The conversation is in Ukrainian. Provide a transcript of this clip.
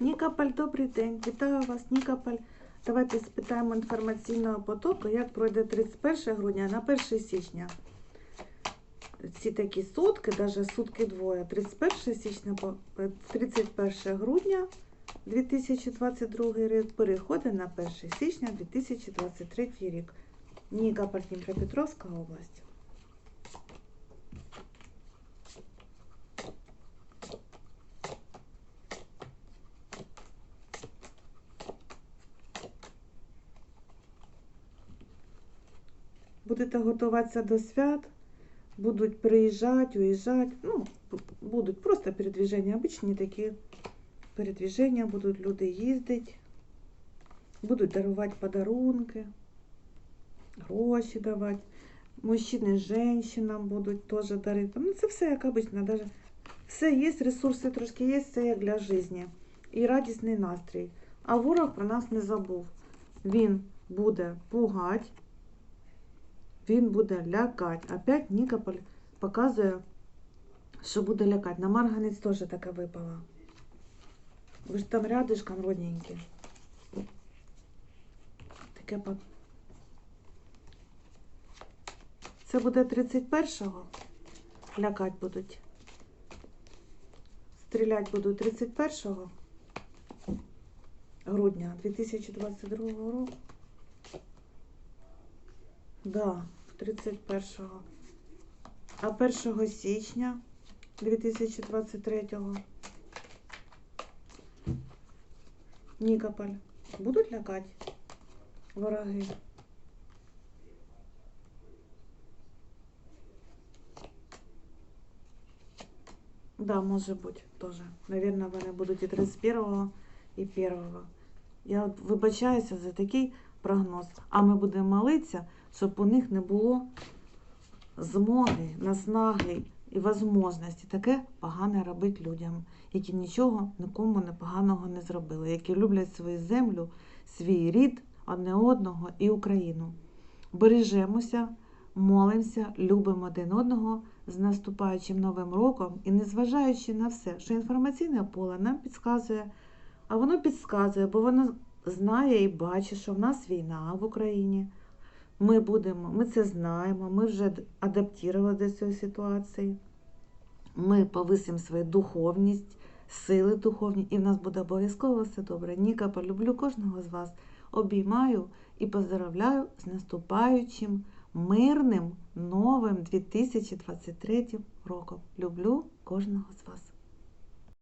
Нікополь, добрий день. Вітаю вас, Нікополь. Давайте спитаємо інформаційного потоку, як пройде 31 грудня на 1 січня. Ці такі сутки, навіть сутки двоє. 31 січня е, 31 грудня 2022 рік переходить на 1 січня 2023 рік. Нікополь, Дніпропетровська область. Будете готуватися до свят, будуть приїжджати, уїжджати. Ну, будуть просто передвіження, обичні такі передвіження, будуть люди їздити, будуть дарувати подарунки, гроші давати. Мужчини жінкам будуть теж дарити. Ну, це все як обично, даже все є, ресурси трошки є, все як для життя. І радісний настрій. А ворог про нас не забув. Він буде пугати, він буде лякати. Опять Нікополь показує, що буде лякати. На Марганець теж таке випало. Ви ж там рядышком родненькі. Таке по... Це буде 31-го. Лякати будуть. Стріляти будуть 31 грудня 2022 року. Да, 31-го. А 1 січня 2023-го. Нікополь. Будуть лякати вороги? Да, може бути теж. Навірно, вони будуть і 31-го, і 1-го. Я вибачаюся за такий прогноз. А ми будемо молитися, щоб у них не було змоги, наснаги і можливості таке погане робити людям, які нічого нікому не поганого не зробили, які люблять свою землю, свій рід, одне одного і Україну. Бережемося, молимося, любимо один одного з наступаючим новим роком і незважаючи на все, що інформаційне поле нам підказує, а воно підказує, бо воно знає і бачить, що в нас війна в Україні. Ми будемо, ми це знаємо, ми вже адаптували до цієї ситуації. Ми повисимо свою духовність, сили духовні, і в нас буде обов'язково все добре. Ніка, полюблю кожного з вас. Обіймаю і поздравляю з наступаючим мирним новим 2023 роком. Люблю кожного з вас.